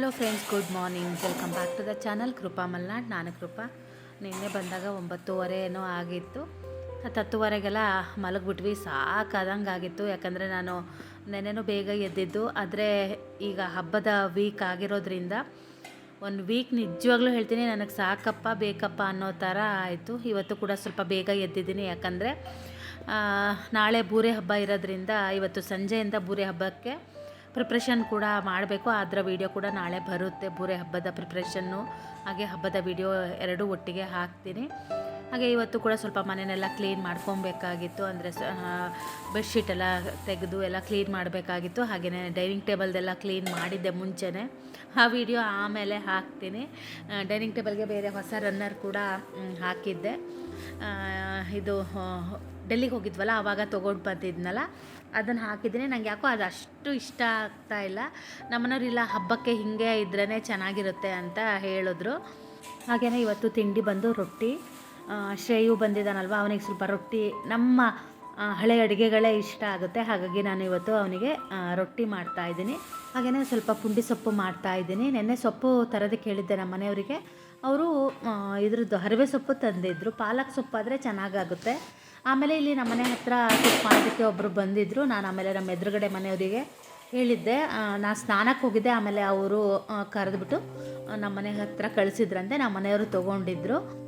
Hello friends good morning welcome back to the channel Krupa Malnad ನಾನು ಕೃಪಾ ನಿನ್ನೆ ಬಂದಾಗ ಒಂಬತ್ತುವರೆ ಏನೋ ಆಗಿತ್ತು. ಹತ್ತು ಹತ್ತುವರೆಗೆಲ್ಲ ಮಲಗಿಬಿಟ್ವಿ. ಸಾಕಾದಂಗೆ ಆಗಿತ್ತು. ಯಾಕಂದರೆ ನಾನು ನೆನೆನೂ ಬೇಗ ಎದ್ದಿದ್ದು. ಆದರೆ ಈಗ ಹಬ್ಬದ ವೀಕ್ ಆಗಿರೋದ್ರಿಂದ ಒಂದು ವೀಕ್ ನಿಜವಾಗ್ಲೂ ಹೇಳ್ತೀನಿ, ನನಗೆ ಸಾಕಪ್ಪ, ಬೇಕಪ್ಪ ಅನ್ನೋ ಥರ ಆಯಿತು. ಇವತ್ತು ಕೂಡ ಸ್ವಲ್ಪ ಬೇಗ ಎದ್ದಿದ್ದೀನಿ. ಯಾಕಂದರೆ ನಾಳೆ ಬೂರೆ ಹಬ್ಬ ಇರೋದ್ರಿಂದ ಇವತ್ತು ಸಂಜೆಯಿಂದ ಬೂರೆ ಹಬ್ಬಕ್ಕೆ ಪ್ರಿಪ್ರೇಷನ್ ಕೂಡ ಮಾಡಬೇಕು. ಅದರ ವಿಡಿಯೋ ಕೂಡ ನಾಳೆ ಬರುತ್ತೆ. ಬೂರೆ ಹಬ್ಬದ ಪ್ರಿಪ್ರೇಷನ್ನು ಹಾಗೆ ಹಬ್ಬದ ವಿಡಿಯೋ ಎರಡೂ ಒಟ್ಟಿಗೆ ಹಾಕ್ತೀನಿ. ಹಾಗೆ ಇವತ್ತು ಕೂಡ ಸ್ವಲ್ಪ ಮನೆಯನ್ನೆಲ್ಲ ಕ್ಲೀನ್ ಮಾಡ್ಕೊಬೇಕಾಗಿತ್ತು. ಅಂದರೆ ಬೆಡ್ಶೀಟ್ ಎಲ್ಲ ತೆಗೆದು ಎಲ್ಲ ಕ್ಲೀನ್ ಮಾಡಬೇಕಾಗಿತ್ತು. ಹಾಗೆಯೇ ಡೈನಿಂಗ್ ಟೇಬಲ್ದೆಲ್ಲ ಕ್ಲೀನ್ ಮಾಡಿದ್ದೆ ಮುಂಚೆನೇ. ಆ ವಿಡಿಯೋ ಆಮೇಲೆ ಹಾಕ್ತೀನಿ. ಡೈನಿಂಗ್ ಟೇಬಲ್ಗೆ ಬೇರೆ ಹೊಸ ರನ್ನರ್ ಕೂಡ ಹಾಕಿದ್ದೆ. ಇದು ಡೆಲ್ಲಿಗೆ ಹೋಗಿದ್ವಲ್ಲ, ಆವಾಗ ತೊಗೊಂಡು ಬಂದಿದ್ನಲ್ಲ. ಅದನ್ನು ಹಾಕಿದ್ದೀನಿ. ನಂಗೆ ಯಾಕೋ ಅದು ಅಷ್ಟು ಇಷ್ಟ ಆಗ್ತಾ ಇಲ್ಲ. ನಮ್ಮನೆಯವ್ರು ಇಲ್ಲ, ಹಬ್ಬಕ್ಕೆ ಹೀಗೆ ಇದ್ರೇ ಚೆನ್ನಾಗಿರುತ್ತೆ ಅಂತ ಹೇಳಿದ್ರು. ಹಾಗೆಯೇ ಇವತ್ತು ತಿಂಡಿ ಬಂದು ರೊಟ್ಟಿ. ಶ್ರೇಯು ಬಂದಿದ್ದಾನಲ್ವ, ಅವನಿಗೆ ಸ್ವಲ್ಪ ರೊಟ್ಟಿ, ನಮ್ಮ ಹಳೆ ಅಡುಗೆಗಳೇ ಇಷ್ಟ ಆಗುತ್ತೆ. ಹಾಗಾಗಿ ನಾನು ಇವತ್ತು ಅವನಿಗೆ ರೊಟ್ಟಿ ಮಾಡ್ತಾ ಇದ್ದೀನಿ. ಹಾಗೆಯೇ ಸ್ವಲ್ಪ ಪುಂಡಿ ಸೊಪ್ಪು ಮಾಡ್ತಾ ಇದ್ದೀನಿ. ನೆನ್ನೆ ಸೊಪ್ಪು ತರೋದಕ್ಕೆ ಕೇಳಿದ್ದೆ ನಮ್ಮ ಮನೆಯವರಿಗೆ. ಅವರು ಇದ್ರದ್ದು ಹರಿವೆ ಸೊಪ್ಪು ತಂದಿದ್ದರು ಪಾಲಕ್ ಸೊಪ್ಪಾದರೆ ಚೆನ್ನಾಗಾಗುತ್ತೆ. ಆಮೇಲೆ ಇಲ್ಲಿ ನಮ್ಮ ಮನೆ ಹತ್ರ ಸೊಪ್ಪು ಮಾಡೋದಕ್ಕೆ ಒಬ್ಬರು ಬಂದಿದ್ದರು ನಾನು ಆಮೇಲೆ ನಮ್ಮ ಎದುರುಗಡೆ ಮನೆಯವರಿಗೆ ಹೇಳಿದ್ದೆ. ನಾನು ಸ್ನಾನಕ್ಕೆ ಹೋಗಿದ್ದೆ. ಆಮೇಲೆ ಅವರು ಕರೆದ್ಬಿಟ್ಟು ನಮ್ಮ ಮನೆ ಹತ್ರ ಕಳಿಸಿದ್ರಂತೆ. ನಮ್ಮ ಮನೆಯವರು ತೊಗೊಂಡಿದ್ರು.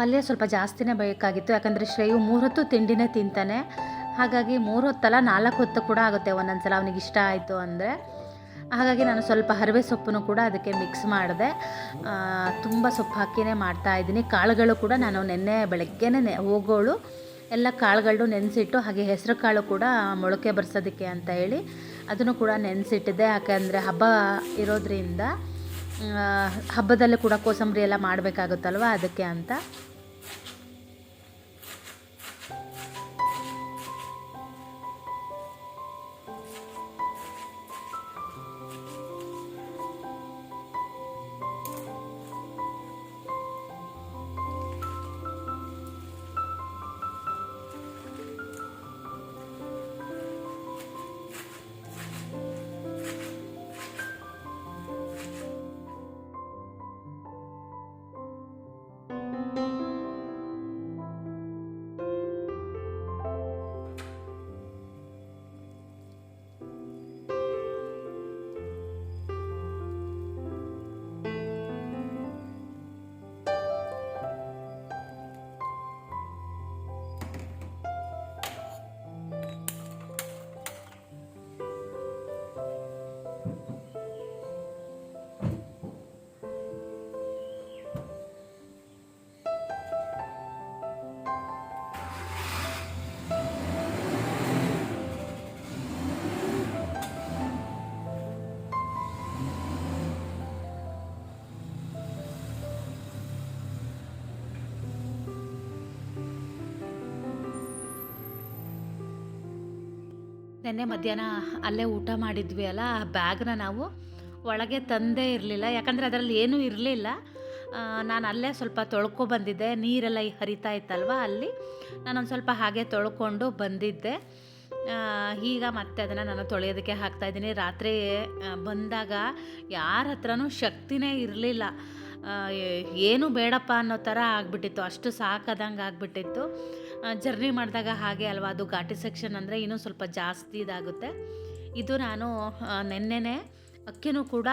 ಪಲ್ಯ ಸ್ವಲ್ಪ ಜಾಸ್ತಿನೇ ಬೇಕಾಗಿತ್ತು. ಯಾಕಂದರೆ ಶ್ರೇಯು ಮೂರು ಹೊತ್ತು ತಿಂಡಿನೇ ತಿಂತಾನೆ. ಹಾಗಾಗಿ ಮೂರು ಹೊತ್ತಲ್ಲ ನಾಲ್ಕು ಹೊತ್ತು ಕೂಡ ಆಗುತ್ತೆ ಒಂದೊಂದು ಸಲ ಅವನಿಗೆ ಇಷ್ಟ ಆಯಿತು ಅಂದರೆ. ಹಾಗಾಗಿ ನಾನು ಸ್ವಲ್ಪ ಹರವೆ ಸೊಪ್ಪನ್ನು ಕೂಡ ಅದಕ್ಕೆ ಮಿಕ್ಸ್ ಮಾಡಿದೆ. ತುಂಬ ಸೊಪ್ಪು ಹಾಕಿನೇ ಮಾಡ್ತಾ ಇದ್ದೀನಿ. ಕಾಳುಗಳು ಕೂಡ ನಾನು ನೆನ್ನೆ ಬೆಳಗ್ಗೆನೇ ಹೋಗೋಳು. ಎಲ್ಲ ಕಾಳುಗಳು ನೆನೆಸಿಟ್ಟು, ಹಾಗೆ ಹೆಸರು ಕಾಳು ಕೂಡ ಮೊಳಕೆ ಬರ್ಸೋದಕ್ಕೆ ಅಂತ ಹೇಳಿ ಅದನ್ನು ಕೂಡ ನೆನೆಸಿಟ್ಟಿದ್ದೆ. ಯಾಕೆಂದರೆ ಹಬ್ಬ ಇರೋದ್ರಿಂದ ಹಬ್ಬದಲ್ಲೂ ಕೂಡ ಕೋಸಂಬರಿ ಎಲ್ಲ ಮಾಡಬೇಕಾಗುತ್ತಲ್ವ ಅದಕ್ಕೆ ಅಂತ. ನಿನ್ನೆ ಮಧ್ಯಾಹ್ನ ಅಲ್ಲೇ ಊಟ ಮಾಡಿದ್ವಿ ಅಲ್ಲ, ಆ ಬ್ಯಾಗ್ನ ನಾವು ಒಳಗೆ ತಂದೇ ಇರಲಿಲ್ಲ. ಯಾಕಂದರೆ ಅದರಲ್ಲಿ ಏನೂ ಇರಲಿಲ್ಲ. ನಾನು ಅಲ್ಲೇ ಸ್ವಲ್ಪ ತೊಳ್ಕೊ ಬಂದಿದ್ದೆ. ನೀರೆಲ್ಲ ಹರಿತಾ ಇತ್ತಲ್ವ ಅಲ್ಲಿ. ನಾನೊಂದು ಸ್ವಲ್ಪ ಹಾಗೆ ತೊಳ್ಕೊಂಡು ಬಂದಿದ್ದೆ. ಈಗ ಮತ್ತೆ ಅದನ್ನು ನಾನು ತೊಳೆಯೋದಕ್ಕೆ ಹಾಕ್ತಾಯಿದ್ದೀನಿ ರಾತ್ರಿ ಬಂದಾಗ ಯಾರ ಹತ್ರನೂ ಶಕ್ತಿನೇ ಇರಲಿಲ್ಲ. ಏನು ಬೇಡಪ್ಪ ಅನ್ನೋ ಥರ ಆಗಿಬಿಟ್ಟಿತ್ತು. ಅಷ್ಟು ಸಾಕಾದಂಗೆ ಆಗಿಬಿಟ್ಟಿತ್ತು. ಜರ್ನಿ ಮಾಡಿದಾಗ ಹಾಗೆ ಅಲ್ವಾ? ಅದು ಘಾಟಿ ಸೆಕ್ಷನ್ ಅಂದರೆ ಇನ್ನೂ ಸ್ವಲ್ಪ ಜಾಸ್ತಿ ಇದಾಗುತ್ತೆ. ಇದು ನಾನು ನೆನ್ನೆನೇ ಅಕ್ಕಿನೂ ಕೂಡ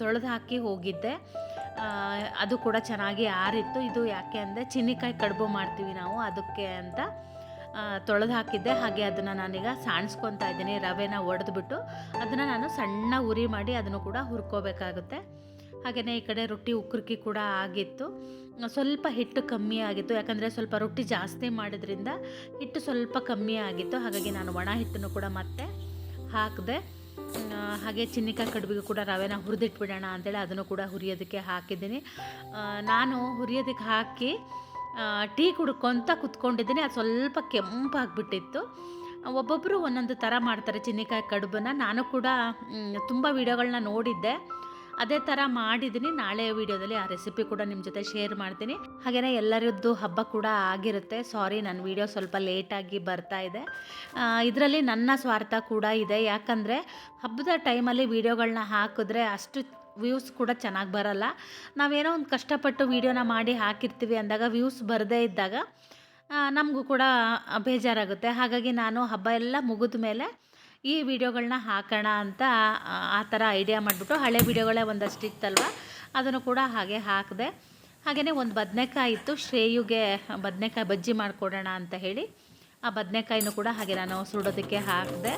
ತೊಳೆದು ಹಾಕಿ ಹೋಗಿದ್ದೆ. ಅದು ಕೂಡ ಚೆನ್ನಾಗಿ ಆರಿತ್ತು. ಇದು ಯಾಕೆ ಅಂದರೆ ಚಿನ್ನಿಕಾಯಿ ಕಡುಬು ಮಾಡ್ತೀವಿ ನಾವು, ಅದಕ್ಕೆ ಅಂತ ತೊಳೆದು ಹಾಕಿದ್ದೆ. ಹಾಗೆ ಅದನ್ನು ನಾನೀಗ ಸಾಣಿಸ್ಕೊತಾ ಇದ್ದೀನಿ, ರವೆನ ಒಡೆದ್ಬಿಟ್ಟು. ಅದನ್ನು ನಾನು ಸಣ್ಣ ಉರಿ ಮಾಡಿ ಅದನ್ನು ಕೂಡ ಹುರ್ಕೋಬೇಕಾಗುತ್ತೆ. ಹಾಗೆಯೇ ಈ ಕಡೆ ರೊಟ್ಟಿ ಉಕ್ಕರಿಕೆ ಕೂಡ ಆಗಿತ್ತು. ಸ್ವಲ್ಪ ಹಿಟ್ಟು ಕಮ್ಮಿ ಆಗಿತ್ತು. ಯಾಕಂದರೆ ಸ್ವಲ್ಪ ರೊಟ್ಟಿ ಜಾಸ್ತಿ ಮಾಡಿದ್ರಿಂದ ಹಿಟ್ಟು ಸ್ವಲ್ಪ ಕಮ್ಮಿ ಆಗಿತ್ತು. ಹಾಗಾಗಿ ನಾನು ಒಣ ಹಿಟ್ಟನ್ನು ಕೂಡ ಮತ್ತೆ ಹಾಕಿದೆ. ಹಾಗೆ ಚಿನ್ನಿಕಾಯಿ ಕಡುಬಿಗೂ ಕೂಡ ರವೆನ ಹುರಿದಿಟ್ಬಿಡೋಣ ಅಂತೇಳಿ ಅದನ್ನು ಕೂಡ ಹುರಿಯೋದಕ್ಕೆ ಹಾಕಿದ್ದೀನಿ. ನಾನು ಹುರಿಯೋದಕ್ಕೆ ಹಾಕಿ ಟೀ ಕುಡ್ಕೊತ ಕುತ್ಕೊಂಡಿದ್ದೀನಿ. ಅದು ಸ್ವಲ್ಪ ಕೆಂಪಾಗ್ಬಿಟ್ಟಿತ್ತು ಒಬ್ಬೊಬ್ಬರು ಒಂದೊಂದು ಥರ ಮಾಡ್ತಾರೆ ಚಿನ್ನಿಕಾಯಿ ಕಡುಬನ್ನು. ನಾನು ಕೂಡ ತುಂಬ ವೀಡಿಯೋಗಳನ್ನ ನೋಡಿದ್ದೆ. ಅದೇ ಥರ ಮಾಡಿದ್ದೀನಿ ನಾಳೆ ವೀಡಿಯೋದಲ್ಲಿ ಆ ರೆಸಿಪಿ ಕೂಡ ನಿಮ್ಮ ಜೊತೆ ಶೇರ್ ಮಾಡ್ತೀನಿ. ಹಾಗೆಯೇ ಎಲ್ಲರದ್ದು ಹಬ್ಬ ಕೂಡ ಆಗಿರುತ್ತೆ. ಸಾರಿ ನನ್ನ ವೀಡಿಯೋ ಸ್ವಲ್ಪ ಲೇಟಾಗಿ ಬರ್ತಾ ಇದೆ. ಇದರಲ್ಲಿ ನನ್ನ ಸ್ವಾರ್ಥ ಕೂಡ ಇದೆ. ಯಾಕಂದರೆ ಹಬ್ಬದ ಟೈಮಲ್ಲಿ ವೀಡಿಯೋಗಳನ್ನ ಹಾಕಿದ್ರೆ ಅಷ್ಟು ವ್ಯೂಸ್ ಕೂಡ ಚೆನ್ನಾಗಿ ಬರಲ್ಲ. ನಾವೇನೋ ಒಂದು ಕಷ್ಟಪಟ್ಟು ವೀಡಿಯೋನ ಮಾಡಿ ಹಾಕಿರ್ತೀವಿ ಅಂದಾಗ ವ್ಯೂಸ್ ಬರದೇ ಇದ್ದಾಗ ನಮಗೂ ಕೂಡ ಬೇಜಾರಾಗುತ್ತೆ. ಹಾಗಾಗಿ ನಾನು ಹಬ್ಬ ಎಲ್ಲ ಮುಗಿದ ಮೇಲೆ ಈ ವಿಡಿಯೋಗಳನ್ನ ಹಾಕೋಣ ಅಂತ ಆ, ಥರ ಐಡಿಯಾ ಮಾಡಿಬಿಟ್ಟು ಹಳೆ ವಿಡಿಯೋಗಳೇ ಒಂದಷ್ಟು ಇತ್ತಲ್ವ? ಅದನ್ನು ಕೂಡ ಹಾಗೆ ಹಾಕಿದೆ ಹಾಗೆಯೇ ಒಂದು ಬದನೆಕಾಯಿ ಇತ್ತು. ಶ್ರೇಯುಗೆ ಬದನೆಕಾಯಿ ಬಜ್ಜಿ ಮಾಡಿಕೊಡೋಣ ಅಂತ ಹೇಳಿ ಆ ಬದನೆಕಾಯಿನೂ ಕೂಡ ಹಾಗೆ ನಾನು ಸುಡೋದಕ್ಕೆ ಹಾಕಿದೆ.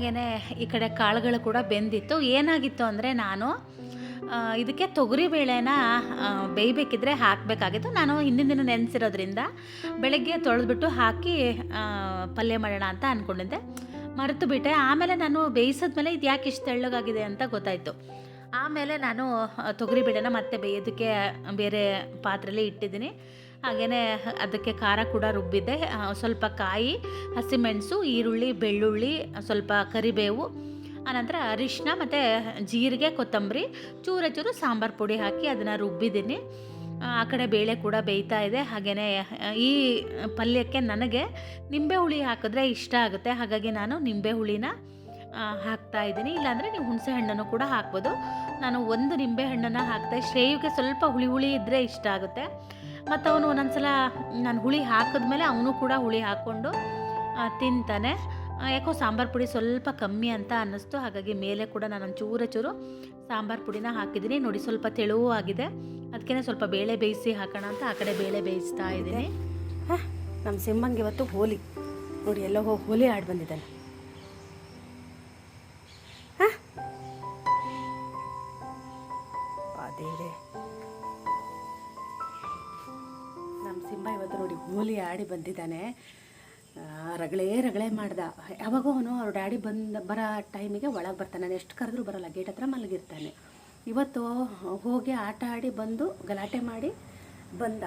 ಹಾಗೆಯೇ ಈ ಕಡೆ ಕಾಳುಗಳು ಕೂಡ ಬೆಂದಿತ್ತು. ಏನಾಗಿತ್ತು ಅಂದರೆ ನಾನು ಇದಕ್ಕೆ ತೊಗರಿ ಬೇಳೆನ ಬೇಯಬೇಕಿದ್ರೆ ಹಾಕಬೇಕಾಗಿತ್ತು. ನಾನು ಹಿಂದಿನ ದಿನ ನೆನೆಸಿರೋದ್ರಿಂದ ಬೆಳಗ್ಗೆ ತೊಳೆದ್ಬಿಟ್ಟು ಹಾಕಿ ಪಲ್ಯ ಮಾಡೋಣ ಅಂತ ಅಂದ್ಕೊಂಡಿದ್ದೆ ಮರೆತು ಬಿಟ್ಟೆ. ಆಮೇಲೆ ನಾನು ಬೇಯಿಸಿದ್ಮೇಲೆ ಇದು ಯಾಕೆ ಇಷ್ಟು ತೆಳ್ಳಗಾಗಿದೆ ಅಂತ ಗೊತ್ತಾಯಿತು. ಆಮೇಲೆ ನಾನು ತೊಗರಿ ಬೇಳೆನ ಮತ್ತೆ ಬೇಯೋದಕ್ಕೆ ಬೇರೆ ಪಾತ್ರೆಯಲ್ಲಿ ಇಟ್ಟಿದ್ದೀನಿ. ಹಾಗೆಯೇ ಅದಕ್ಕೆ ಖಾರ ಕೂಡ ರುಬ್ಬಿದೆ ಸ್ವಲ್ಪ ಕಾಯಿ, ಹಸಿಮೆಣಸು, ಈರುಳ್ಳಿ, ಬೆಳ್ಳುಳ್ಳಿ, ಸ್ವಲ್ಪ ಕರಿಬೇವು, ಆನಂತರ ಅರಿಶಿನ ಮತ್ತು ಜೀರಿಗೆ, ಕೊತ್ತಂಬರಿ, ಚೂರ ಚೂರು ಸಾಂಬಾರು ಪುಡಿ ಹಾಕಿ ಅದನ್ನು ರುಬ್ಬಿದ್ದೀನಿ. ಆ ಕಡೆ ಬೇಳೆ ಕೂಡ ಬೇಯ್ತಾ ಇದೆ. ಹಾಗೆಯೇ ಈ ಪಲ್ಯಕ್ಕೆ ನನಗೆ ನಿಂಬೆ ಹುಳಿ ಹಾಕಿದ್ರೆ ಇಷ್ಟ ಆಗುತ್ತೆ. ಹಾಗಾಗಿ ನಾನು ನಿಂಬೆ ಹುಳಿನ ಹಾಕ್ತಾ ಇದ್ದೀನಿ. ಇಲ್ಲಾಂದರೆ ನೀವು ಹುಣಸೆ ಹಣ್ಣನ್ನು ಕೂಡ ಹಾಕ್ಬೋದು. ನಾನು ಒಂದು ನಿಂಬೆ ಹಣ್ಣನ್ನು ಹಾಕ್ತೆ ಶ್ರೇಯುಗೆ ಸ್ವಲ್ಪ ಹುಳಿ ಹುಳಿ ಇದ್ದರೆ ಇಷ್ಟ ಆಗುತ್ತೆ. ಮತ್ತು ಅವನು ಒಂದೊಂದ್ಸಲ ನಾನು ಹುಳಿ ಹಾಕಿದ್ಮೇಲೆ ಅವನು ಕೂಡ ಹುಳಿ ಹಾಕ್ಕೊಂಡು ತಿಂತಾನೆ. ಯಾಕೋ ಸಾಂಬಾರು ಪುಡಿ ಸ್ವಲ್ಪ ಕಮ್ಮಿ ಅಂತ ಅನ್ನಿಸ್ತು. ಹಾಗಾಗಿ ಮೇಲೆ ಕೂಡ ನಾನು ಒಂಚೂರ ಚೂರು ಸಾಂಬಾರು ಪುಡಿನ ಹಾಕಿದ್ದೀನಿ. ನೋಡಿ ಸ್ವಲ್ಪ ತೆಳುವು ಆಗಿದೆ. ಅದಕ್ಕೆ ಸ್ವಲ್ಪ ಬೇಳೆ ಬೇಯಿಸಿ ಹಾಕೋಣ ಅಂತ ಆ ಕಡೆ ಬೇಳೆ ಬೇಯಿಸ್ತಾ ಇದ್ದೀನಿ. ಹಾಂ ನಮ್ಮ ಸಿಂಹಂಗೆ ಇವತ್ತು ಹೋಲಿ. ನೋಡಿ ಎಲ್ಲೋ ಹೋಗಿ ಹೋಲಿ ಆಡಿ ಬಂದಿದ್ದಾನೆ. ಹೋಲಿ ಆಡಿ ಬಂದಿದ್ದಾನೆ. ರಗಳೇ ರಗಳೆ ಮಾಡ್ದ. ಯಾವಾಗೋ ಅವನು ಅವ್ರ ಡ್ಯಾಡಿ ಬಂದ, ಬರೋ ಟೈಮಿಗೆ ಒಳಗೆ ಬರ್ತಾನೆ. ನಾನು ಎಷ್ಟು ಕರೆದ್ರೂ ಬರೋಲ್ಲ, ಗೇಟ್ ಹತ್ರ ಮಲಗಿರ್ತಾನೆ. ಇವತ್ತು ಹೋಗಿ ಆಟ ಆಡಿ ಬಂದು ಗಲಾಟೆ ಮಾಡಿ ಬಂದ.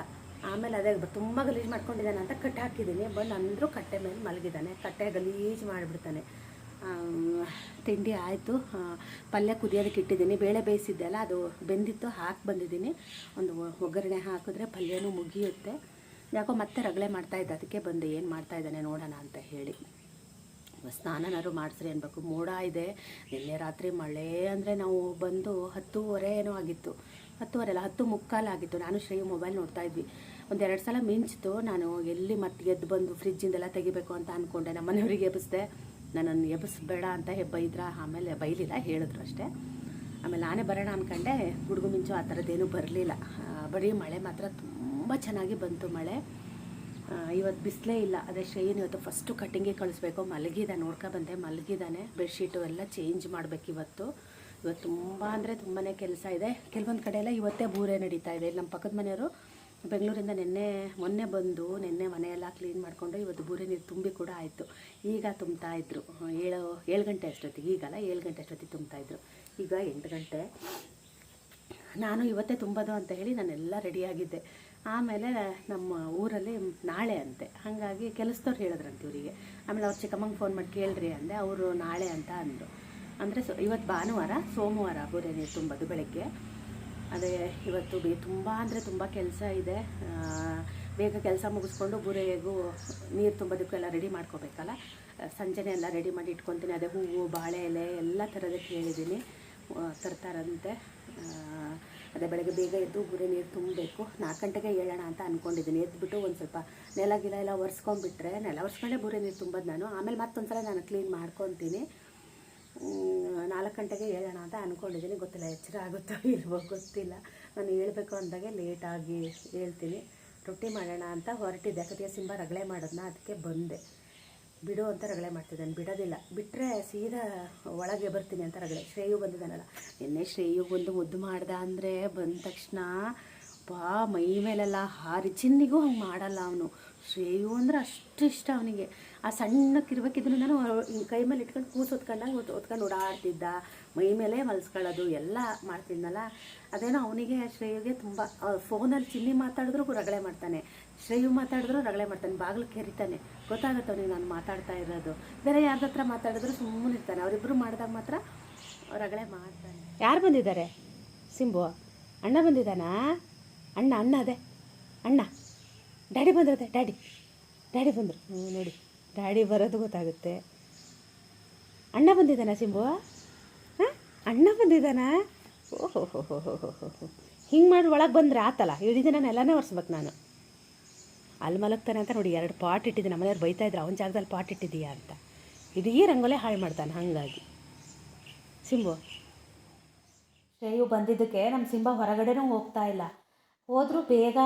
ಆಮೇಲೆ ಅದೇ ತುಂಬ ಗಲೀಜು ಮಾಡ್ಕೊಂಡಿದ್ದಾನೆ ಅಂತ ಕಟ್ಟೆ ಹಾಕಿದ್ದೀನಿ. ಬಂದು ಅಂದರೂ ಕಟ್ಟೆ ಮೇಲೆ ಮಲಗಿದ್ದಾನೆ. ಕಟ್ಟೆ ಗಲೀಜು ಮಾಡಿಬಿಡ್ತಾನೆ. ತಿಂಡಿ ಆಯಿತು. ಪಲ್ಯ ಕುದಿಯೋದಕ್ಕೆ ಇಟ್ಟಿದ್ದೀನಿ. ಬೇಳೆ ಬೇಯಿಸಿದ್ದೆ ಅಲ್ಲ, ಅದು ಬೆಂದಿತ್ತು, ಹಾಕಿ ಬಂದಿದ್ದೀನಿ. ಒಂದು ಒಗ್ಗರಣೆ ಹಾಕಿದ್ರೆ ಪಲ್ಯನೂ ಮುಗಿಯುತ್ತೆ. ಯಾಕೋ ಮತ್ತೆ ರಗಳೆ ಮಾಡ್ತಾ ಇದ್ದ, ಅದಕ್ಕೆ ಬಂದು ಏನು ಮಾಡ್ತಾ ಇದ್ದಾನೆ ನೋಡೋಣ ಅಂತ ಹೇಳಿ. ಸ್ನಾನನಾದ್ರು ಮಾಡಿಸ್ರಿ ಅನ್ಬೇಕು. ಮೋಡ ಇದೆ, ನಿನ್ನೆ ರಾತ್ರಿ ಮಳೆ ಅಂದರೆ ನಾವು ಬಂದು ಹತ್ತೂವರೆ ಏನೋ ಆಗಿತ್ತು. ಹತ್ತುವರೆ ಅಲ್ಲ, ಹತ್ತು ಮುಕ್ಕಾಲು ಆಗಿತ್ತು. ನಾನು ಶ್ರೇಯು ಮೊಬೈಲ್ ನೋಡ್ತಾ ಇದ್ವಿ. ಒಂದೆರಡು ಸಲ ಮಿಂಚಿತು. ನಾನು ಎಲ್ಲಿ ಮತ್ತೆ ಎದ್ದು ಬಂದು ಫ್ರಿಜ್ಜಿಂದೆಲ್ಲ ತೆಗಿಬೇಕು ಅಂತ ಅಂದ್ಕೊಂಡೆ ನಮ್ಮ ಮನೆಯವ್ರಿಗೆ ಎಬ್ಬಿಸ್ದೆ ನನ್ನನ್ನು ಎಬ್ಬಿಸ್ಬೇಡ ಅಂತ ಹೆಬ್ಬೈದ್ರ. ಬೈದ್ರ ಆಮೇಲೆ ಬೈಲಿಲ್ಲ, ಹೇಳಿದ್ರು ಅಷ್ಟೇ. ಆಮೇಲೆ ನಾನೇ ಬರೋಣ ಅಂದ್ಕೊಂಡೆ ಹುಡುಗು ಮಿಂಚು ಆ ಥರದ್ದೇನೂ ಬರಲಿಲ್ಲ. ಬರೀ ಮಳೆ ಮಾತ್ರ ತುಂಬ ಚೆನ್ನಾಗಿ ಬಂತು ಮಳೆ. ಇವತ್ತು ಬಿಸಿಲೇ ಇಲ್ಲ. ಅದೇ ಶ್ರೇಯನ್ ಇವತ್ತು ಫಸ್ಟು ಕಟ್ಟಿಂಗಿಗೆ ಕಳಿಸ್ಬೇಕು. ಮಲಗಿದ. ನೋಡ್ಕೊ ಬಂದೆ. ಮಲಗಿದ್ದಾನೆ. ಬೆಡ್ಶೀಟು ಎಲ್ಲ ಚೇಂಜ್ ಮಾಡಬೇಕು ಇವತ್ತು. ಇವತ್ತು ತುಂಬ ಅಂದರೆ ತುಂಬಾ ಕೆಲಸ ಇದೆ. ಕೆಲವೊಂದು ಕಡೆ ಎಲ್ಲ ಇವತ್ತೇ ಬೂರೆ ನಡೀತಾ ಇದೆ. ಇಲ್ಲಿ ನಮ್ಮ ಪಕ್ಕದ ಮನೆಯವರು ಬೆಂಗಳೂರಿಂದ ನಿನ್ನೆ, ಮೊನ್ನೆ ಬಂದು ನಿನ್ನೆ ಮನೆಯೆಲ್ಲ ಕ್ಲೀನ್ ಮಾಡಿಕೊಂಡು ಇವತ್ತು ಬೂರೆ ನೀರು ತುಂಬಿ ಕೂಡ ಆಯಿತು. ಈಗ ತುಂಬ್ತಾ ಇದ್ರು. ಏಳು ಏಳು ಗಂಟೆ ಅಷ್ಟೊತ್ತಿಗೆ. ಈಗಲ್ಲ ಏಳು ಗಂಟೆ ಅಷ್ಟೊತ್ತಿಗೆ ತುಂಬ್ತಾ ಇದ್ರು. ಈಗ ಎಂಟು ಗಂಟೆ. ನಾನು ಇವತ್ತೇ ತುಂಬೋದು ಅಂತ ಹೇಳಿ ನಾನೆಲ್ಲ ರೆಡಿಯಾಗಿದ್ದೆ ಆಮೇಲೆ ನಮ್ಮ ಊರಲ್ಲಿ ನಾಳೆ ಅಂತೆ. ಹಾಗಾಗಿ ಕೆಲಸದವ್ರು ಹೇಳಿದ್ರಂತೆ ಇವರಿಗೆ. ಆಮೇಲೆ ಅವ್ರು ಚಿಕ್ಕಮ್ಮಂಗೆ ಫೋನ್ ಮಾಡಿ ಕೇಳ್ರಿ ಅಂದೆ. ಅವರು ನಾಳೆ ಅಂತ ಅಂದರು. ಅಂದರೆ ಸೊ, ಇವತ್ತು ಭಾನುವಾರ, ಸೋಮವಾರ ಬುರೆ ನೀರು ತುಂಬೋದು ಬೆಳಗ್ಗೆ. ಅದೇ ಇವತ್ತು ಬೇ, ತುಂಬ ಅಂದರೆ ತುಂಬ ಕೆಲಸ ಇದೆ. ಬೇಗ ಕೆಲಸ ಮುಗಿಸ್ಕೊಂಡು ಬುರೆಗೂ ನೀರು ತುಂಬೋದಕ್ಕೆಲ್ಲ ರೆಡಿ ಮಾಡ್ಕೋಬೇಕಲ್ಲ. ಸಂಜೆನೇ ಎಲ್ಲ ರೆಡಿ ಮಾಡಿ ಇಟ್ಕೊತೀನಿ. ಅದೇ ಹೂವು, ಬಾಳೆ ಎಲೆ ಎಲ್ಲ ಥರದ ಕೇಳಿದ್ದೀನಿ ತರ್ತಾರಂತೆ. ಅದೇ ಬೆಳಗ್ಗೆ ಬೇಗ ಎದ್ದು ಬುರೆ ನೀರು ತುಂಬಬೇಕು. ನಾಲ್ಕು ಗಂಟೆಗೆ ಹೇಳೋಣ ಅಂತ ಅಂದ್ಕೊಂಡಿದ್ದೀನಿ ಎದ್ದುಬಿಟ್ಟು ಒಂದು ಸ್ವಲ್ಪ ನೆಲ ಗಿಲ ಎಲ್ಲ ಒರೆಸ್ಕೊಂಡ್ಬಿಟ್ರೆ, ನೆಲ ಒರೆಸ್ಕೊಂಡೆ ಬುರೆ ನೀರು ತುಂಬೋದು ನಾನು. ಆಮೇಲೆ ಮತ್ತೊಂದು ಸಲ ನಾನು ಕ್ಲೀನ್ ಮಾಡ್ಕೊತೀನಿ. ನಾಲ್ಕು ಗಂಟೆಗೆ ಹೇಳೋಣ ಅಂತ ಅಂದ್ಕೊಂಡಿದ್ದೀನಿ ಗೊತ್ತಿಲ್ಲ, ಎಚ್ಚರ ಆಗುತ್ತೋ ಇಲ್ವೋ ಗೊತ್ತಿಲ್ಲ. ನಾನು ಹೇಳಬೇಕು ಅಂದಾಗೆ ಲೇಟಾಗಿ ಹೇಳ್ತೀನಿ. ರೊಟ್ಟಿ ಮಾಡೋಣ ಅಂತ ಹೊರಟಿದ್ದೆ. ಯಾಕಂದರೆ ಸಿಂಬ ರಗಳೆ ಮಾಡೋದನ್ನ ಅದಕ್ಕೆ ಬಂದೆ. ಬಿಡು ಅಂತ ರಗಳೆ ಮಾಡ್ತಿದ್ದಾನೆ ಬಿಡೋದಿಲ್ಲ. ಬಿಟ್ಟರೆ ಸೀದಾ ಒಳಗೆ ಬರ್ತೀನಿ ಅಂತ ರಗಳೆ. ಶ್ರೇಯು ಬಂದಿದ್ದಾನಲ್ಲ. ನಿನ್ನೆ ಶ್ರೇಯು ಬಂದು ಮುದ್ದು ಮಾಡ್ದ ಅಂದರೆ ಬಂದ ತಕ್ಷಣ ಬಾ, ಮೈ ಮೇಲೆಲ್ಲ ಹಾರಿ ಚಿನ್ನಿಗೂ ಹಂಗೆ ಮಾಡಲ್ಲ ಅವನು. ಶ್ರೇಯು ಅಂದ್ರೆ ಅಷ್ಟು ಇಷ್ಟ ಅವನಿಗೆ. ಆ ಸಣ್ಣಕ್ಕಿರ್ಬೇಕಿದ್ರು ನಾನು ಕೈ ಮೇಲೆ ಇಟ್ಕೊಂಡು ಕೂಸು ಹೊತ್ಕೊಂಡಂಗೆ ಹೊತ್, ಹೊತ್ಕೊಂಡು ಓಡಾಡ್ತಿದ್ದ. ಮೈ ಮೇಲೆ ಮಲ್ಸ್ಕೊಳ್ಳೋದು ಎಲ್ಲ ಮಾಡ್ತಿದ್ನಲ್ಲ. ಅದೇನೋ ಅವನಿಗೆ, ಶ್ರೇಯುಗೆ ತುಂಬ ಫೋನಲ್ಲಿ ಚಿನ್ನಿ ಮಾತಾಡಿದ್ರು ರಗಳೆ ಮಾಡ್ತಾನೆ. ಶ್ರೇಯು ಮಾತಾಡಿದ್ರು ರಗಳೆ ಮಾಡ್ತಾನೆ. ಬಾಗಿಲು ಕೆರಿತಾನೆ. ಗೊತ್ತಾಗುತ್ತೆ ಅವನಿಗೆ ನಾನು ಮಾತಾಡ್ತಾ ಇರೋದು. ಬೇರೆ ಯಾರ್ದ ಹತ್ರ ಮಾತಾಡಿದ್ರು ಸುಮ್ಮನೆ ಇರ್ತಾನೆ. ಅವರಿಬ್ಬರು ಮಾಡಿದಾಗ ಮಾತ್ರ ರಗಳೆ ಮಾಡ್ತಾನೆ ಯಾರು ಬಂದಿದ್ದಾರೆ? ಸಿಂಬು, ಅಣ್ಣ ಬಂದಿದ್ದಾನಾ? ಅಣ್ಣ ಅಣ್ಣ ಅದೇ. ಅಣ್ಣ, ಡ್ಯಾಡಿ ಬಂದಿರತ್ತೆ ಡ್ಯಾಡಿ. ಡ್ಯಾಡಿ ಬಂದರು. ಹ್ಞೂ ನೋಡಿ. ಡ್ಯಾಡಿ ಬರೋದು ಗೊತ್ತಾಗುತ್ತೆ. ಅಣ್ಣ ಬಂದಿದ್ದಾನಾ ಸಿಂಬು? ಹಾಂ? ಅಣ್ಣ ಬಂದಿದ್ದಾನಾ? ಓಹೋ ಹೋ ಹೋ ಹೋ ಹೋ ಹೋ ಹಿಂಗೆ ಮಾಡಿ ಒಳಗೆ ಬಂದರೆ ಆತಲ್ಲ. ಇಡೀ ದಿನ ಎಲ್ಲನೇ ಒರೆಸ್ಬೇಕು ನಾನು. ಅಲ್ಲಿ ಮಲಗ್ತಾನೆ ಅಂತ ನೋಡಿ, ಎರಡು ಪಾಟ್ ಇಟ್ಟಿದ್ದೆ. ನಮ್ಮ ಮನೆಯವ್ರು ಬೈತಾ ಇದ್ರು, ಅವನ ಜಾಗದಲ್ಲಿ ಪಾಟ್ ಇಟ್ಟಿದ್ದೀಯಾ? ಅಂತ. ಇಡೀ ರಂಗೋಲೆ ಹಾಳು ಮಾಡ್ತಾನೆ, ಹಾಗಾಗಿ. ಸಿಂಬು. ಶ್ರೇಯು ಬಂದಿದ್ದಕ್ಕೆ ನಮ್ಮ ಸಿಂಬ ಹೊರಗಡೆನೂ ಹೋಗ್ತಾ ಇಲ್ಲ. ಹೋದರೂ ಬೇಗ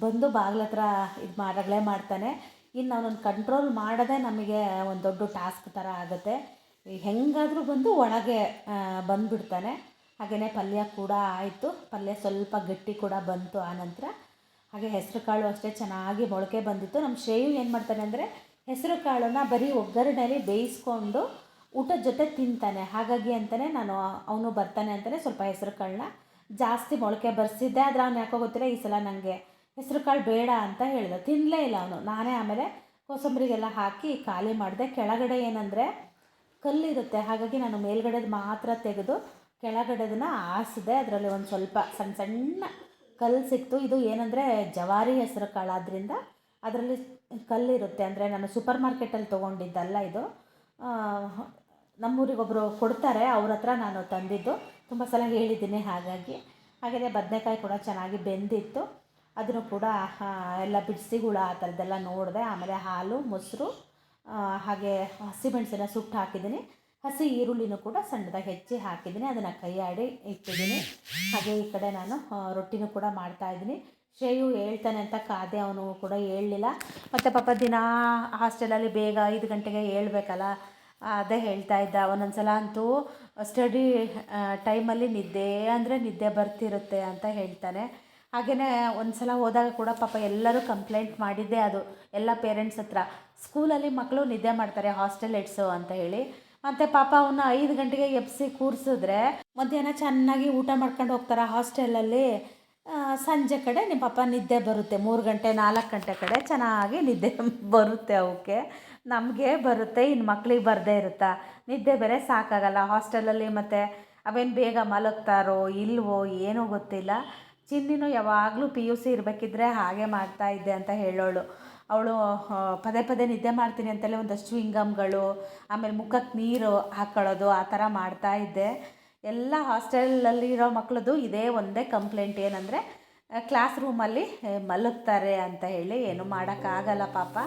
ಬಂದು ಬಾಗ್ಲತ್ರ ಇದು ಮಾಡಗಳೇ ಮಾಡ್ತಾನೆ. ಇನ್ನು ಅವನನ್ನು ಕಂಟ್ರೋಲ್ ಮಾಡದೆ ನಮಗೆ ಒಂದು ದೊಡ್ಡ ಟಾಸ್ಕ್ ಥರ ಆಗುತ್ತೆ. ಹೆಂಗಾದರೂ ಬಂದು ಒಳಗೆ ಬಂದ್ಬಿಡ್ತಾನೆ. ಹಾಗೆಯೇ ಪಲ್ಯ ಕೂಡ ಆಯಿತು. ಪಲ್ಯ ಸ್ವಲ್ಪ ಗಟ್ಟಿ ಕೂಡ ಬಂತು ಆನಂತರ. ಹಾಗೆ ಹೆಸರು ಕಾಳು ಅಷ್ಟೇ ಚೆನ್ನಾಗಿ ಮೊಳಕೆ ಬಂದಿತ್ತು. ನಮ್ಮ ಶ್ರೇಯು ಏನು ಮಾಡ್ತಾನೆ ಅಂದರೆ ಹೆಸರು ಕಾಳನ್ನು ಬರೀ ಒಗ್ಗರಣೆಯಲ್ಲಿ ಬೇಯಿಸ್ಕೊಂಡು ಊಟದ ಜೊತೆ ತಿಂತಾನೆ. ಹಾಗಾಗಿ ಅಂತಲೇ ನಾನು ಅವನು ಬರ್ತಾನೆ ಅಂತಲೇ ಸ್ವಲ್ಪ ಹೆಸರು ಕಾಳನ್ನ ಜಾಸ್ತಿ ಮೊಳಕೆ ಬರೆಸಿದ್ದೆ. ಆದರೆ ಅವ್ನು ಯಾಕೋ ಗೊತ್ತಿಲ್ಲ, ಈ ಸಲ ನನಗೆ ಹೆಸರು ಕಾಳು ಬೇಡ ಅಂತ ಹೇಳಿದೆ. ತಿನ್ನಲೇ ಇಲ್ಲ ಅವನು. ನಾನೇ ಆಮೇಲೆ ಕೋಸಂಬರಿಗೆಲ್ಲ ಹಾಕಿ ಖಾಲಿ ಮಾಡಿದೆ. ಕೆಳಗಡೆ ಏನಂದರೆ ಕಲ್ಲಿರುತ್ತೆ ಹಾಗಾಗಿ ನಾನು ಮೇಲ್ಗಡೆದು ಮಾತ್ರ ತೆಗೆದು ಕೆಳಗಡೆದನ್ನ ಆರಿಸಿದೆ ಅದರಲ್ಲಿ ಒಂದು ಸ್ವಲ್ಪ ಸಣ್ಣ ಸಣ್ಣ ಕಲ್ಲು ಸಿಕ್ತು ಇದು ಏನಂದರೆ ಜವಾರಿ ಹೆಸರು ಕಾಳು. ಆದ್ದರಿಂದ ಅದರಲ್ಲಿ ಕಲ್ಲಿರುತ್ತೆ. ಅಂದರೆ ನಾನು ಸೂಪರ್ ಮಾರ್ಕೆಟಲ್ಲಿ ತೊಗೊಂಡಿದ್ದಲ್ಲ ಇದು. ನಮ್ಮೂರಿಗೊಬ್ಬರು ಕೊಡ್ತಾರೆ. ಅವ್ರ ಹತ್ರ ನಾನು ತಂದಿದ್ದು. ತುಂಬ ಸಲ ಹೇಳಿದ್ದೀನಿ ಹಾಗಾಗಿ. ಹಾಗೆಯೇ ಬದನೆಕಾಯಿ ಕೂಡ ಚೆನ್ನಾಗಿ ಬೆಂದಿತ್ತು. ಅದನ್ನು ಕೂಡ ಎಲ್ಲ ಬಿಡಿಸಿ ಹುಳ ಆ ಥರದ್ದೆಲ್ಲ ನೋಡಿದೆ. ಆಮೇಲೆ ಹಾಲು, ಮೊಸರು ಹಾಗೆ ಹಸಿಮೆಣಸಿನ ಸುಟ್ಟು ಹಾಕಿದ್ದೀನಿ. ಹಸಿ ಈರುಳ್ಳಿನೂ ಕೂಡ ಸಣ್ಣದಾಗಿ ಹೆಚ್ಚಿ ಹಾಕಿದ್ದೀನಿ. ಅದನ್ನು ಕೈಯಾಡಿ ಇಟ್ಟಿದ್ದೀನಿ. ಹಾಗೆ ಈ ಕಡೆ ನಾನು ರೊಟ್ಟಿನೂ ಕೂಡ ಮಾಡ್ತಾಯಿದ್ದೀನಿ ಶ್ರೇಯು ಹೇಳ್ತಾನೆ ಅಂತ ಕಾದೆ ಅವನು ಕೂಡ ಹೇಳಲಿಲ್ಲ. ಮತ್ತು ಪಾಪ ದಿನ ಹಾಸ್ಟೆಲಲ್ಲಿ ಬೇಗ ಐದು ಗಂಟೆಗೆ ಹೇಳ್ಬೇಕಲ್ಲ, ಅದೇ ಹೇಳ್ತಾ ಇದ್ದ. ಒಂದೊಂದ್ಸಲ ಅಂತೂ ಸ್ಟಡಿ ಟೈಮಲ್ಲಿ ನಿದ್ದೆ ಅಂದರೆ ನಿದ್ದೆ ಬರ್ತಿರುತ್ತೆ ಅಂತ ಹೇಳ್ತಾನೆ. ಹಾಗೆಯೇ ಒಂದು ಸಲ ಹೋದಾಗ ಕೂಡ ಪಾಪ ಎಲ್ಲರೂ ಕಂಪ್ಲೇಂಟ್ ಮಾಡಿದ್ದೆ ಅದು. ಎಲ್ಲ ಪೇರೆಂಟ್ಸ್ ಹತ್ರ ಸ್ಕೂಲಲ್ಲಿ ಮಕ್ಕಳು ನಿದ್ದೆ ಮಾಡ್ತಾರೆ ಹಾಸ್ಟೆಲ್ ಎಡ್ಸು ಅಂತ ಹೇಳಿ. ಮತ್ತು ಪಾಪ ಅವನ್ನ ಐದು ಗಂಟೆಗೆ ಎಬ್ಸಿ ಕೂರಿಸಿದ್ರೆ ಮಧ್ಯಾಹ್ನ ಚೆನ್ನಾಗಿ ಊಟ ಮಾಡ್ಕೊಂಡು ಹೋಗ್ತಾರೆ ಹಾಸ್ಟೆಲಲ್ಲಿ. ಸಂಜೆ ಕಡೆ ನಿಮ್ಮ ಪಾಪ ನಿದ್ದೆ ಬರುತ್ತೆ. ಮೂರು ಗಂಟೆ, ನಾಲ್ಕು ಗಂಟೆ ಕಡೆ ಚೆನ್ನಾಗಿ ನಿದ್ದೆ ಬರುತ್ತೆ ಅವಕ್ಕೆ ನಮಗೆ ಬರುತ್ತೆ ಇನ್ನು ಮಕ್ಳಿಗೆ ಬರದೇ ಇರುತ್ತಾ. ನಿದ್ದೆ ಬೇರೆ ಸಾಕಾಗಲ್ಲ. ಹಾಸ್ಟೆಲಲ್ಲಿ ಮತ್ತು ಅವೇನು ಬೇಗ ಮಲಗ್ತಾರೋ, ಇಲ್ವೋ, ಏನೂ ಗೊತ್ತಿಲ್ಲ. ಚಿನ್ನಿನೂ ಯಾವಾಗಲೂ ಪಿ ಯು ಸಿ ಇರಬೇಕಿದ್ರೆ ಹಾಗೆ ಮಾಡ್ತಾ ಇದ್ದೆ ಅಂತ ಹೇಳೋಳು. ಅವಳು ಪದೇ ಪದೇ ನಿದ್ದೆ ಮಾಡ್ತೀನಿ ಅಂತಲೇ ಒಂದಷ್ಟು ವಿಂಗಮ್ಗಳು ಆಮೇಲೆ ಮುಖಕ್ಕೆ ನೀರು ಹಾಕ್ಕೊಳ್ಳೋದು ಆ ಥರ ಮಾಡ್ತಾ ಇದ್ದೆ. ಎಲ್ಲ ಹಾಸ್ಟೆಲಲ್ಲಿರೋ ಮಕ್ಕಳದು ಇದೇ ಒಂದೇ ಕಂಪ್ಲೇಂಟ್ ಏನಂದರೆ ಕ್ಲಾಸ್ ರೂಮಲ್ಲಿ ಮಲಗ್ತಾರೆ ಅಂತ ಹೇಳಿ, ಏನು ಮಾಡೋಕ್ಕಾಗಲ್ಲ ಪಾಪ.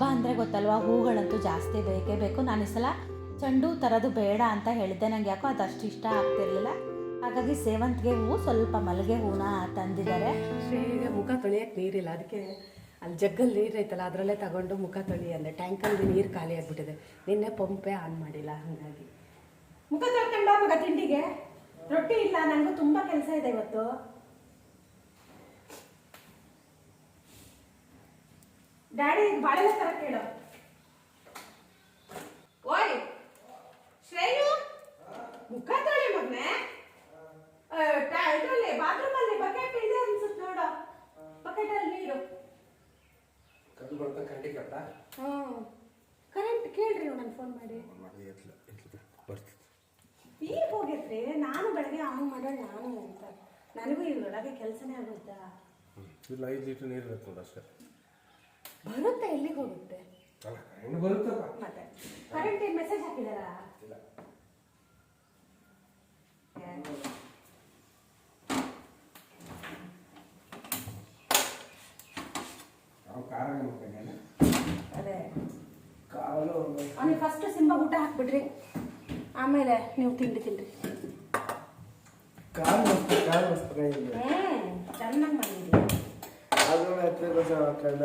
ಹಬ್ಬ ಅಂದರೆ ಗೊತ್ತಲ್ವಾ? ಹೂಗಳಂತೂ ಜಾಸ್ತಿ ಬೇಕೇ ಬೇಕು. ನಾನು ಈ ಸಲ ಚೆಂಡು ತರೋದು ಬೇಡ ಅಂತ ಹೇಳಿದ್ದೆ. ನಂಗೆ ಯಾಕೋ ಅದು ಅಷ್ಟು ಇಷ್ಟ ಆಗ್ತಿರಲಿಲ್ಲ. ಹಾಗಾಗಿ ಸೇವಂತಿಗೆ ಹೂವು ಸ್ವಲ್ಪ ಮಲ್ಲಿಗೆ ಹೂನ ತಂದಿದ್ದಾರೆ. ಶ್ರೀಗೆ ಮುಖ ತೊಳೆಯೋಕ್ಕೆ ನೀರಿಲ್ಲ. ಅದಕ್ಕೆ ಅಲ್ಲಿ ಜಗ್ಗಲ್ಲಿ ನೀರು ಐತಲ್ಲ, ಅದರಲ್ಲೇ ತಗೊಂಡು ಮುಖ ತೊಳಿ ಅಂದೆ. ಟ್ಯಾಂಕಲ್ಲಿ ನೀರು ಖಾಲಿ ಆಗಿಬಿಟ್ಟಿದೆ. ನಿನ್ನೆ ಪಂಪೇ ಆನ್ ಮಾಡಿಲ್ಲ, ಹಾಗಾಗಿ. ಮುಖ ತೊಳ್ಕೊಂಡ ಮಗ ತಿಂಡಿಗೆ. ರೊಟ್ಟಿ ಇಲ್ಲ ನನಗೂ ತುಂಬ ಕೆಲಸ ಇದೆ ಇವತ್ತು. ಡ್ಯಾಡಿ ಬಾಳೆಲೆ ತರ ಕೇಳು. ಓಯ್ ಶ್ರೇಯು ಮುಖ ತೊಳಿ ಮಗ್ನೆ. ಬಾತ್ರೂಮ್ ಅಲ್ಲಿ ಬಕೆಟ್ ಇದೆ ಅನ್ಸುತ್ತೆ ನೋಡು. ಬಕೆಟ್ ಅಲ್ಲಿ ನೀರು ಕಣ್ಣು ಬರ್ತಾ ಕರೆಂಟಿಗೆ ಕಟ್ಟ ಹ್ಮ್. ಕರೆಂಟ್ ಕೇಳ್ರಿ ನಾನು ಫೋನ್ ಮಾಡಿ. ಈಗ ಹೋಗೈತ್ರಿ ನಾನು ಬೆಳಗ್ಗೆ ಆನ್ ಮಾಡೋ ನಾನು ಅಂತ. ನನಗೂ ಈ ಒಳಗೆ ಕೆಲಸನೇ ಆಗುತ್ತಾ? ಇಲ್ಲ ಐದು ಲೀಟರ್ ನೀರು ಬೇಕು ನೋಡಿ ಅಷ್ಟೇ. ಬರುತ್ತೆ ಎಲ್ಲಿಗೆ ಹೋಗುತ್ತೆ? ಅಲ್ಲ ಕರೆಂಟ್ ಬರುತ್ತಪ್ಪ ಮತ್ತೆ. ಕರೆಂಟ್ ಮೆಸೇಜ್ ಹಾಕಿದಾರಾ? ಇಲ್ಲ. ನಾವು ಕಾರಾಗ ಮಾಡ್ಕೊಂಡೆ ಅದೇ. ಕಾಲು ಅವನಿಗೆ ಫಸ್ಟ್ ಸಿಂಬ ಊಟ ಹಾಕ್ಬಿಡ್ರಿ. ಆಮೇಲೆ ನೀವು ತಿಂಡಿ ತಿನ್ರಿ. ಕಾಲು ಮಸ್ತ್ ಕಾಲು ಮಸ್ತ್ ಇದೆ ಚೆನ್ನಾಗಿ ಮಾಡಿದ್ರಿ. ಆಗುಮೆ ಹತ್ಬೇಕೋಸ ಕಣ್ಣ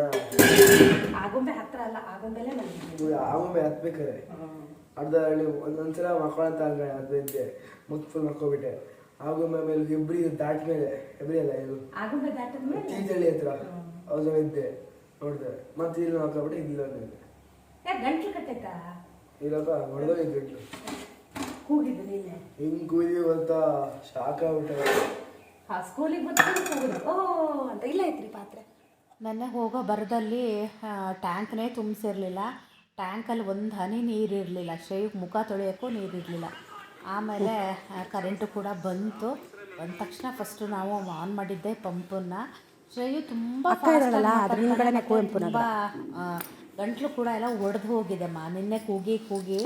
ಆಗುಂಬೆ ಹತ್ರ ಅಲ್ಲ ಆಗುಂಬೆಲೆ ಮಾಡಿದ್ರಿ ಆಗುಮೆ ಹತ್ಬೇಕಾರೆ ಅರ್ಧ ಹಳ್ಳಿ ಒಂದೊಂದ್ಸಲ ಮಕ್ಕಳಂತ ಹಂಗ ಅದಿದ್ದೆ ಮುತ್ತು ಫುಲ್ ಮಕ್ಕೋಬಿಟ್ಟೆ. ಆಗುಂಬೆ ಮೇಲೆ ಇಬ್ಬರಿ ದಾಟ ಮೇಲೆ ಎಬ್ರಿ ಅಲ್ಲ ಇದು? ಆಗುಂಬೆ ದಾಟದ್ಮೇಲೆ? ತೀಜಳ್ಳಿ ಹತ್ರ. ಅದ್ರ ಇದ್ದೆ. ನೋಡ್ದೆ. ಮತ್ತೆ ಇಲ್ಲಿ ಹಾಕೋಬಿಟ್ಟೆ ಇಲ್ಲ ಅಂದಿದ್ದೆ ಗಂಟ್ಲು ಕಟ್ಟೈತಾ ಇಲ್ಲಪ್ಪ ಹೊಡೆದೋಗಿದ್ದು ಗಂಟ್ಲು. ಕೂಗಿದ್ದು ನೀನೆ ಹಿಂಗ್ ಕೂದಿ ಗೊತ್ತಾ ಶಾಕ್ ಆಗ್ಬಿಟ್ಟೆ. ಹಾ ಸ್ಕೂಲಿಗೆ ಹೋಗೋದು? ಓ ಅಂತ. ಇಲ್ಲ ಐತ್ರಿ ಪಾತ್ರೆ. ನನಗೆ ಹೋಗೋ ಬರದಲ್ಲಿ ಟ್ಯಾಂಕ್ನೇ ತುಂಬಿಸಿರಲಿಲ್ಲ. ಟ್ಯಾಂಕಲ್ಲಿ ಒಂದು ಹನಿ ನೀರಿರಲಿಲ್ಲ. ಶೇವಿಗೆ ಮುಖ ತೊಳೆಯೋಕ್ಕೂ ನೀರಿರಲಿಲ್ಲ. ಆಮೇಲೆ ಕರೆಂಟು ಕೂಡ ಬಂತು. ಬಂದ ತಕ್ಷಣ ಫಸ್ಟು ನಾವು ಆನ್ ಮಾಡಿದ್ದೆ ಪಂಪನ್ನು. ಶ್ರೇಯು ತುಂಬ ತುಂಬ ಗಂಟ್ಲು ಕೂಡ ಎಲ್ಲ ಒಡೆದು ಹೋಗಿದೆ. ಮಾ ನಿನ್ನೆ ಕೂಗಿ ಕೂಗಿ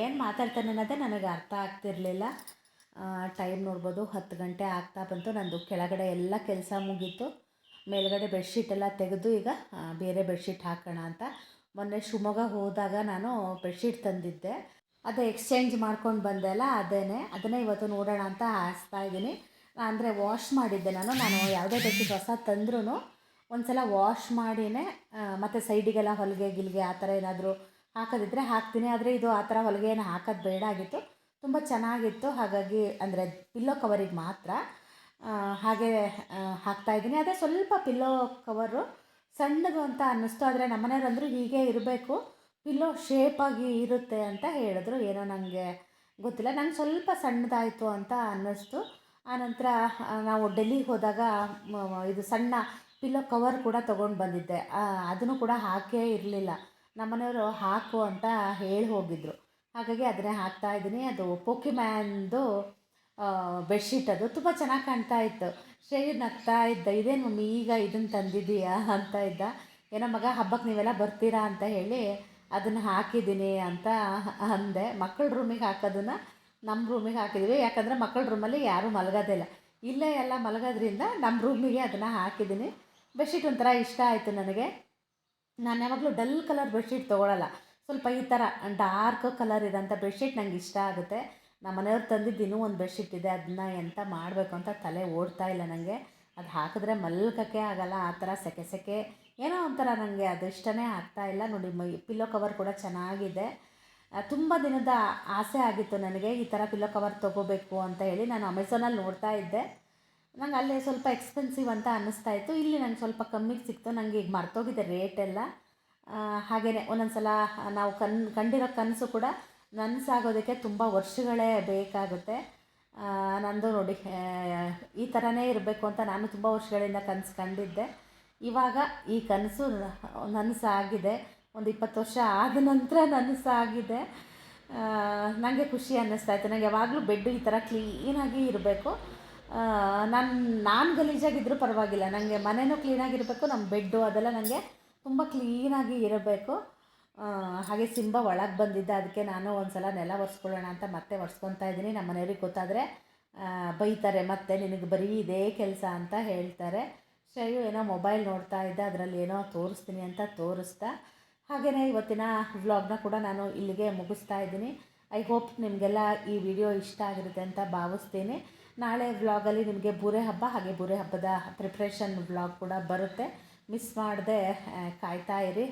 ಏನು ಮಾತಾಡ್ತಾನೆ ಅನ್ನೋದೇ ನನಗೆ ಅರ್ಥ ಆಗ್ತಿರ್ಲಿಲ್ಲ. ಟೈಮ್ ನೋಡ್ಬೋದು, ಹತ್ತು ಗಂಟೆ ಆಗ್ತಾ ಬಂತು ನಂದು. ಕೆಳಗಡೆ ಎಲ್ಲ ಕೆಲಸ ಮುಗೀತು. ಮೇಲ್ಗಡೆ ಬೆಡ್ಶೀಟ್ ಎಲ್ಲ ತೆಗೆದು ಈಗ ಬೇರೆ ಬೆಡ್ಶೀಟ್ ಹಾಕೋಣ ಅಂತ. ಮೊನ್ನೆ ಶಿವಮೊಗ್ಗ ಹೋದಾಗ ನಾನು ಬೆಡ್ಶೀಟ್ ತಂದಿದ್ದೆ. ಅದೇ ಎಕ್ಸ್ಚೇಂಜ್ ಮಾಡ್ಕೊಂಡು ಬಂದೆ ಅಲ್ಲ ಅದೇನೆ ಅದನ್ನೇ ಇವತ್ತು ನೋಡೋಣ ಅಂತ ಹಾಸ್ತಾ ಇದ್ದೀನಿ. ಅಂದರೆ ವಾಶ್ ಮಾಡಿದ್ದೆ ನಾನು. ನಾನು ಯಾವುದೇ ಬೆಡ್ಶೀಟ್ ಹೊಸ ತಂದ್ರೂ ಒಂದ್ಸಲ ವಾಶ್ ಮಾಡಿನೇ ಮತ್ತು ಮತ್ತೆ ಸೈಡಿಗೆಲ್ಲ ಹೊಲಿಗೆ ಗಿಲ್ಗೆ ಆ ಥರ ಏನಾದರೂ ಹಾಕೋದಿದ್ರೆ ಹಾಕ್ತೀನಿ. ಆದರೆ ಇದು ಆ ಥರ ಹೊಲಿಗೆ ಏನು ಹಾಕೋದು ಬೇಡ ಆಗಿತ್ತು. ತುಂಬ ಚೆನ್ನಾಗಿತ್ತು. ಹಾಗಾಗಿ ಅಂದರೆ ಪಿಲ್ಲೋ ಕವರಿಗೆ ಮಾತ್ರ ಹಾಗೆ ಹಾಕ್ತಾ ಇದ್ದೀನಿ. ಅದೇ ಸ್ವಲ್ಪ ಪಿಲ್ಲೋ ಕವರು ಸಣ್ಣದು ಅಂತ ಅನ್ನಿಸ್ತು. ಆದರೆ ನಮ್ಮನೆಯವ್ರು ಅಂದರು ಹೀಗೆ ಇರಬೇಕು. ಪಿಲ್ಲೋ ಶೇಪಾಗಿ ಇರುತ್ತೆ ಅಂತ ಹೇಳಿದ್ರು. ಏನೋ ನನಗೆ ಗೊತ್ತಿಲ್ಲ. ನಂಗೆ ಸ್ವಲ್ಪ ಸಣ್ಣದಾಯಿತು ಅಂತ ಅನ್ನಿಸ್ತು. ಆನಂತರ ನಾವು ಡೆಲ್ಲಿಗೆ ಹೋದಾಗ ಇದು ಸಣ್ಣ ಪಿಲ್ಲೋ ಕವರ್ ಕೂಡ ತೊಗೊಂಡು ಬಂದಿದ್ದೆ. ಅದನ್ನು ಕೂಡ ಹಾಕೇ ಇರಲಿಲ್ಲ. ನಮ್ಮನೆಯವರು ಹಾಕು ಅಂತ ಹೇಳಿ ಹೋಗಿದ್ರು. ಹಾಗಾಗಿ ಅದನ್ನೇ ಹಾಕ್ತಾ ಇದ್ದೀನಿ. ಅದು ಪೋಕಿಮ್ಯಾನ್ದು ಬೆಡ್ಶೀಟ್ ಅದು ತುಂಬ ಚೆನ್ನಾಗಿ ಕಾಣ್ತಾ ಇತ್ತು. ಶ್ರೇಯು ನಗ್ತಾ ಇದ್ದ, ಇದೇನು ಮಮ್ಮಿ, ಈಗ ಇದನ್ನು ತಂದಿದ್ದೀಯಾ? ಅಂತ ಇದ್ದ. ಏನೋ ಮಗ ಹಬ್ಬಕ್ಕೆ ನೀವೆಲ್ಲ ಬರ್ತೀರಾ? ಅಂತ ಹೇಳಿ, ಅದನ್ನು ಹಾಕಿದ್ದೀನಿ ಅಂತ ಅಂದೆ. ಮಕ್ಕಳ ರೂಮಿಗೆ ಹಾಕೋದನ್ನು ನಮ್ಮ ರೂಮಿಗೆ ಹಾಕಿದ್ದೀವಿ ಯಾಕಂದರೆ ಮಕ್ಕಳ ರೂಮಲ್ಲಿ ಯಾರೂ ಮಲಗೋದಿಲ್ಲ ಇಲ್ಲೇ. ಎಲ್ಲ ಮಲಗೋದ್ರಿಂದ ನಮ್ಮ ರೂಮಿಗೆ ಅದನ್ನು ಹಾಕಿದ್ದೀನಿ ಬೆಡ್ಶೀಟ್ ಒಂಥರ ಇಷ್ಟ ಆಯಿತು ನನಗೆ. ನಾನು ಯಾವಾಗಲೂ ಡಲ್ ಕಲರ್ ಬೆಡ್ಶೀಟ್ ತೊಗೊಳಲ್ಲ. ಸ್ವಲ್ಪ ಈ ಥರ ಡಾರ್ಕ್ ಕಲರ್ ಇರೋಂಥ ಬೆಡ್ಶೀಟ್ ನಂಗೆ ಇಷ್ಟ ಆಗುತ್ತೆ. ನಮ್ಮ ಮನೆಯವ್ರು ತಂದಿದ್ದು ಇನ್ನೂ ಒಂದು ಬೆಡ್ಶೀಟ್ ಇದೆ, ಅದನ್ನ ಎಂತ ಮಾಡಬೇಕು ಅಂತ ತಲೆ ಓಡ್ತಾ ಇಲ್ಲ ನನಗೆ ಅದು ಹಾಕಿದ್ರೆ ಮಲ್ಕೋಕ್ಕೆ ಆಗಲ್ಲ, ಆ ಥರ ಸೆಕೆ ಸೆಕೆ. ಏನೋ ಒಂಥರ ನನಗೆ ಅದು ಇಷ್ಟನೇ ಆಗ್ತಾ ಇಲ್ಲ. ನೋಡಿ, ಮೈ ಪಿಲ್ಲೋ ಕವರ್ ಕೂಡ ಚೆನ್ನಾಗಿದೆ. ತುಂಬ ದಿನದ ಆಸೆ ಆಗಿತ್ತು ನನಗೆ, ಈ ಥರ ಪಿಲ್ಲೋ ಕವರ್ ತೊಗೋಬೇಕು ಅಂತ ಹೇಳಿ ನಾನು ಅಮೆಝಾನಲ್ಲಿ ನೋಡ್ತಾ ಇದ್ದೆ. ನಂಗೆ ಅಲ್ಲಿ ಸ್ವಲ್ಪ ಎಕ್ಸ್ಪೆನ್ಸಿವ್ ಅಂತ ಅನ್ನಿಸ್ತಾ ಇತ್ತು. ಇಲ್ಲಿ ನಂಗೆ ಸ್ವಲ್ಪ ಕಮ್ಮಿಗೆ ಸಿಕ್ತು. ನನಗೆ ಈಗ ಮರ್ತೋಗಿದೆ ರೇಟೆಲ್ಲ. ಹಾಗೆಯೇ ಒಂದೊಂದು ಸಲ ನಾವು ಕನ್ ಕಂಡಿರೋ ಕನಸು ಕೂಡ ನನಸಾಗೋದಕ್ಕೆ ತುಂಬ ವರ್ಷಗಳೇ ಬೇಕಾಗುತ್ತೆ. ನಂದು ನೋಡಿ ಈ ಥರನೇ ಇರಬೇಕು ಅಂತ ನಾನು ತುಂಬ ವರ್ಷಗಳಿಂದ ಕನಸು ಕಂಡಿದ್ದೆ. ಇವಾಗ ಈ ಕನಸು ನನಸಾಗಿದೆ. ಒಂದು ಇಪ್ಪತ್ತು ವರ್ಷ ಆದ ನಂತರ ನನಸಾಗಿದೆ. ನನಗೆ ಖುಷಿ ಅನ್ನಿಸ್ತಾ ಇತ್ತು. ನನಗೆ ಯಾವಾಗಲೂ ಬೆಡ್ ಈ ಥರ ಕ್ಲೀನಾಗಿ ಇರಬೇಕು. ನಾನು ನಾನು ಗಲೀಜಾಗಿದ್ದರೂ ಪರವಾಗಿಲ್ಲ. ನನಗೆ ಮನೆಯೂ ಕ್ಲೀನಾಗಿರಬೇಕು ನಮ್ಮ ಬೆಡ್ಡು ಅದೆಲ್ಲ ನನಗೆ ತುಂಬ ಕ್ಲೀನಾಗಿ ಇರಬೇಕು. ಹಾಗೆ ಸಿಂಬ ಒಳಗೆ ಬಂದಿದ್ದ ಅದಕ್ಕೆ ನಾನು ಒಂದು ಸಲ ನೆಲ ಒರೆಸ್ಕೊಳ್ಳೋಣ ಅಂತ ಮತ್ತೆ ಒರೆಸ್ಕೊತಾ ಇದ್ದೀನಿ. ನಮ್ಮ ಮನೆಯವ್ರಿಗೆ ಗೊತ್ತಾದರೆ ಬೈತಾರೆ, ಮತ್ತೆ ನಿನಗೆ ಬರೀ ಇದೇ ಕೆಲಸ ಅಂತ ಹೇಳ್ತಾರೆ. ಶ್ರೇಯು ಏನೋ ಮೊಬೈಲ್ ನೋಡ್ತಾ ಇದ್ದ, ಅದರಲ್ಲಿ ಏನೋ ತೋರಿಸ್ತೀನಿ ಅಂತ ತೋರಿಸ್ತಾ ಹಾಗೆಯೇ ಇವತ್ತಿನ ವ್ಲಾಗ್ನ ಕೂಡ ನಾನು ಇಲ್ಲಿಗೆ ಮುಗಿಸ್ತಾ ಇದ್ದೀನಿ. ಐ ಹೋಪ್ ನಿಮಗೆಲ್ಲ ಈ ವಿಡಿಯೋ ಇಷ್ಟ ಆಗಿರುತ್ತೆ ಅಂತ ಭಾವಿಸ್ತೀನಿ. ನಾಳೆ ವ್ಲಾಗಲ್ಲಿ ನಿಮಗೆ ಬೂರೆ ಹಬ್ಬ, ಹಾಗೆ ಬೂರೆ ಹಬ್ಬದ ಪ್ರಿಪ್ರೇಷನ್ ವ್ಲಾಗ್ ಕೂಡ ಬರುತ್ತೆ. ಮಿಸ್ ಮಾಡದೆ ಕಾಯ್ತಾ ಇರಿ.